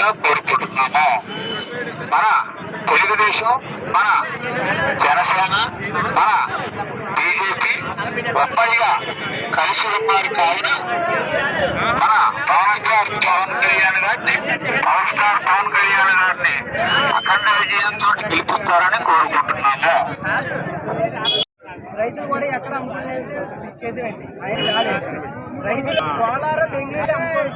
మనస్ఫూర్తిగా కోరుకుంటున్నాము. మన తెలుగుదేశం మన జనసేన మన బీజేపీ ఒప్పైగా కలిసి ఉన్నారు కావున మన పవర్ స్టార్ పవన్ కళ్యాణ్ గారిని పవర్ స్టార్ పవన్ కళ్యాణ్ గారిని అఖండ విజయంతో గెలిపిస్తారని కోరుకుంటున్నాము. రైతులు కూడా ఎక్కడ అమ్ముతుంది చేసేవండి ఆయన కాలేదు రైతు కోలార బెంగళూరు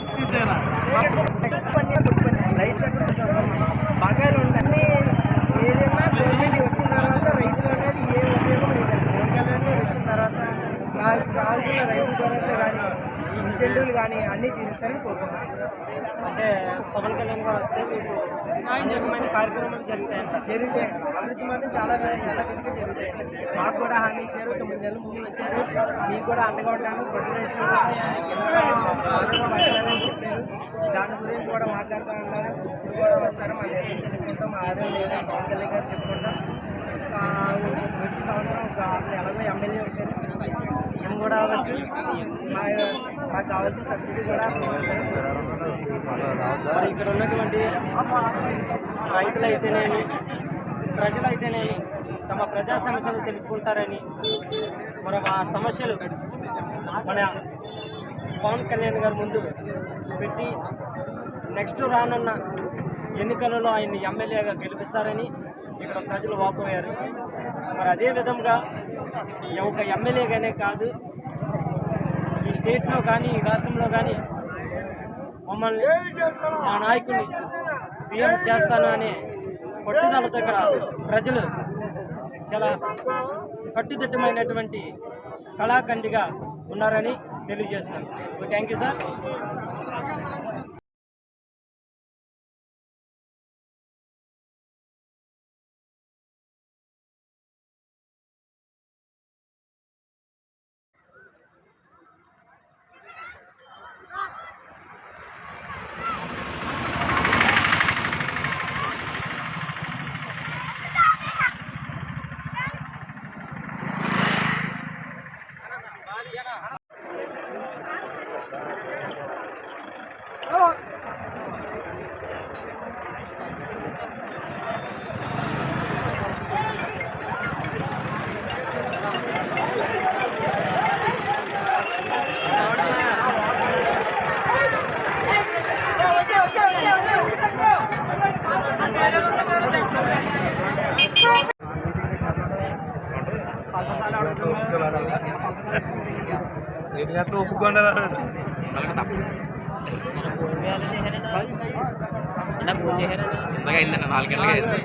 ఇన్సెంటివ్లు కానీ అన్నీ తీరుస్తారని కోరుకుంటున్నాను అంటే పవన్ కళ్యాణ్ గారు వస్తే మీకు అనేకమైన కార్యక్రమాలు జరుగుతాయంట. జరుగుతాయండి. అభివృద్ధి మాత్రం చాలా యథావిధిగా జరుగుతాయండి. మాకు కూడా హామీ ఇచ్చారు తొమ్మిది నెలల ముందు వచ్చారు. మీకు కూడా అండగా ఉంటాను. ప్రతి రైతులు కూడా చెప్పారు. దాని గురించి కూడా మాట్లాడుతూ ఉన్నారు. ఇప్పుడు కూడా వస్తారు మా దేశం తెలుసుకుంటాం ఆదాయం పవన్ కళ్యాణ్ గారు చెప్పుకుంటాం వచ్చే కూడా అవ్వచ్చు మాకు కావాల్సిన సబ్సిడీ కూడా మరి ఇక్కడ ఉన్నటువంటి రైతులైతేనేమి ప్రజలైతేనేమి తమ ప్రజా సమస్యలు తెలుసుకుంటారని మరి ఆ సమస్యలు మన పవన్ కళ్యాణ్ గారి ముందు పెట్టి నెక్స్ట్ రానున్న ఎన్నికలలో ఆయన్ని ఎమ్మెల్యేగా గెలిపిస్తారని ఇక్కడ ప్రజలు వాపోయారు. మరి అదే విధంగా ఒక ఎమ్మెల్యేగానే కాదు ఈ స్టేట్లో కానీ ఈ రాష్ట్రంలో కానీ మమ్మల్ని మా నాయకుడిని సీఎం చేస్తాను అనే పట్టుదలతో ఇక్కడ ప్రజలు చాలా కట్టుదిట్టమైనటువంటి కళాఖండిగా ఉన్నారని తెలియజేస్తున్నాను. Thank you sir. ఇందాక అయిందండి నాలుగు గంటలకు అయింది